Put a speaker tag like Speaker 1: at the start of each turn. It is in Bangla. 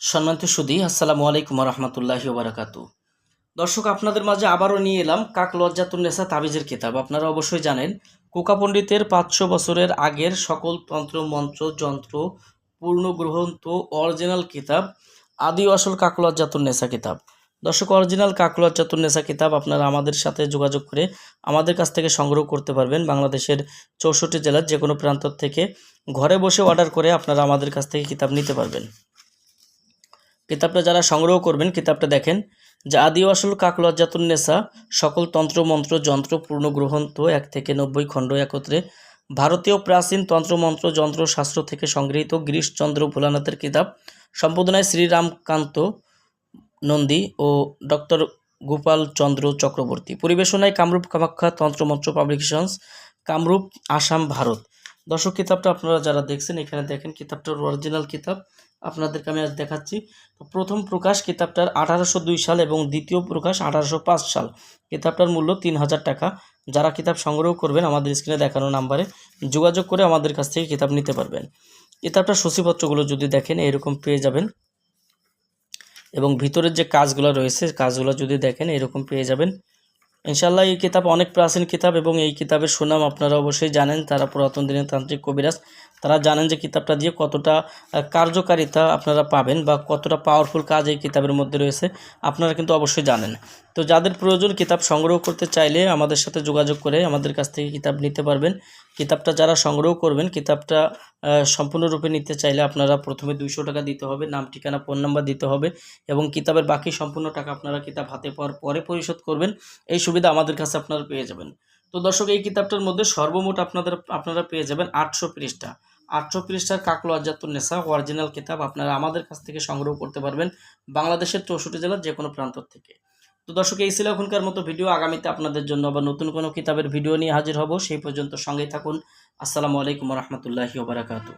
Speaker 1: সম্মানিত সুদী আসসালামু আলাইকুম রহমতুল্লাহি ওবরাকাত। দর্শক, আপনাদের মাঝে আবারও নিয়ে এলাম কাক লজ্জাতুন্নেসা তাবিজের কিতাব। আপনারা অবশ্যই জানেন কোকা পণ্ডিতের পাঁচশো বছরের আগের সকল তন্ত্র, মন্ত্র, যন্ত্র পূর্ণ গ্রন্থ অরিজিনাল কিতাব, আদি আসল কাক লজ্জাতুন্নেসা কিতাব। দর্শক, অরিজিনাল কাক লজ্জাতুন্নেসা কিতাব আপনারা আমাদের সাথে যোগাযোগ করে আমাদের কাছ থেকে সংগ্রহ করতে পারবেন। বাংলাদেশের চৌষট্টি জেলার যে কোনো প্রান্ত থেকে ঘরে বসে অর্ডার করে আপনারা আমাদের কাছ থেকে কিতাব নিতে পারবেন। কিতাবটা যারা সংগ্রহ করবেন, কিতাবটা দেখেন, যে আদি আসল কাকলজ্জাতুন্নেসা সকল তন্ত্রমন্ত্র যন্ত্র, পূর্ণ গ্রন্থ এক থেকে নব্বই খণ্ড একত্রে ভারতীয় প্রাচীন তন্ত্রমন্ত্র যন্ত্র, শাস্ত্র থেকে সংগৃহীত গিরিশচন্দ্র ভোলানাথের কিতাব। সম্পাদনায় শ্রীরামকান্ত নন্দী ও ডক্টর গোপাল চন্দ্র চক্রবর্তী। পরিবেশনায় কামরূপ কামাখ্যা তন্ত্রমন্ত্র পাবলিকেশনস, কামরূপ, আসাম, ভারত। দর্শক কিতাবটা আপনারা যারা দেখছেন, এখানে দেখেন কিতাবটার অরিজিনাল কিতাব। আপনাদেরকে আমি আজ দেখাচ্ছি। তো প্রথম প্রকাশ কিতাবটার আঠারোশো দুই সাল এবং দ্বিতীয় প্রকাশ আঠারোশো পাঁচ সাল। কিতাবটার মূল্য তিন হাজার টাকা। যারা কিতাব সংগ্রহ করবেন, আমাদের স্ক্রিনে দেখানো নাম্বারে যোগাযোগ করে আমাদের কাছ থেকে কিতাব নিতে পারবেন। কিতাবটার সূচিপত্রগুলো যদি দেখেন, এরকম পেয়ে যাবেন। এবং ভিতরের যে কাজগুলো রয়েছে, কাজগুলো যদি দেখেন, এরকম পেয়ে যাবেন। ইনশাল্লাহ এই কিতাব অনেক প্রাচীন কিতাব এবং এই কিতাবের সুনাম আপনারা অবশ্যই জানেন। তারা পুরাতন দিনের তান্ত্রিক কবিরাজ। তারা জানেন যে কিতাবটা দিয়ে কতটা কার্যকারিতা আপনারা পাবেন বা কতটা পাওয়ারফুল কাজ এই কিতাবের মধ্যে রয়েছে, আপনারা কিন্তু অবশ্যই জানেন। তো যাদের প্রয়োজন কিতাব সংগ্রহ করতে চাইলে আমাদের সাথে যোগাযোগ করে আমাদের কাছ থেকে কিতাব নিতে পারবেন। কিতাবটা যারা সংগ্রহ করবেন, কিতাবটা সম্পূর্ণরূপে নিতে চাইলে আপনারা প্রথমে দুইশো টাকা দিতে হবে, নাম, ঠিকানা, ফোন নাম্বার দিতে হবে এবং কিতাবের বাকি সম্পূর্ণ টাকা আপনারা কিতাব হাতে পাওয়ার পরে পরিশোধ করবেন। এই সুবিধা আমাদের কাছে আপনারা পেয়ে যাবেন। তো দর্শক, এই কিতাবটার মধ্যে সর্বমোট আপনাদের, আপনারা পেয়ে যাবেন আটশো পৃষ্ঠা। আটশো পৃষ্ঠার কাকলো আজাতুন্নেসা অরিজিনাল কিতাব আপনারা আমাদের কাছ থেকে সংগ্রহ করতে পারবেন বাংলাদেশের চৌষট্টি জেলার যে কোনো প্রান্ত থেকে। তো দর্শক, এই ছিল এখনকার মতো ভিডিও। আগামীতে আপনাদের জন্য আবার নতুন কোনো কিতাবের ভিডিও নিয়ে হাজির হব। সেই পর্যন্ত সঙ্গেই থাকুন। আসসালামু আলাইকুম রহমতুল্লাহি ওবরাকাতু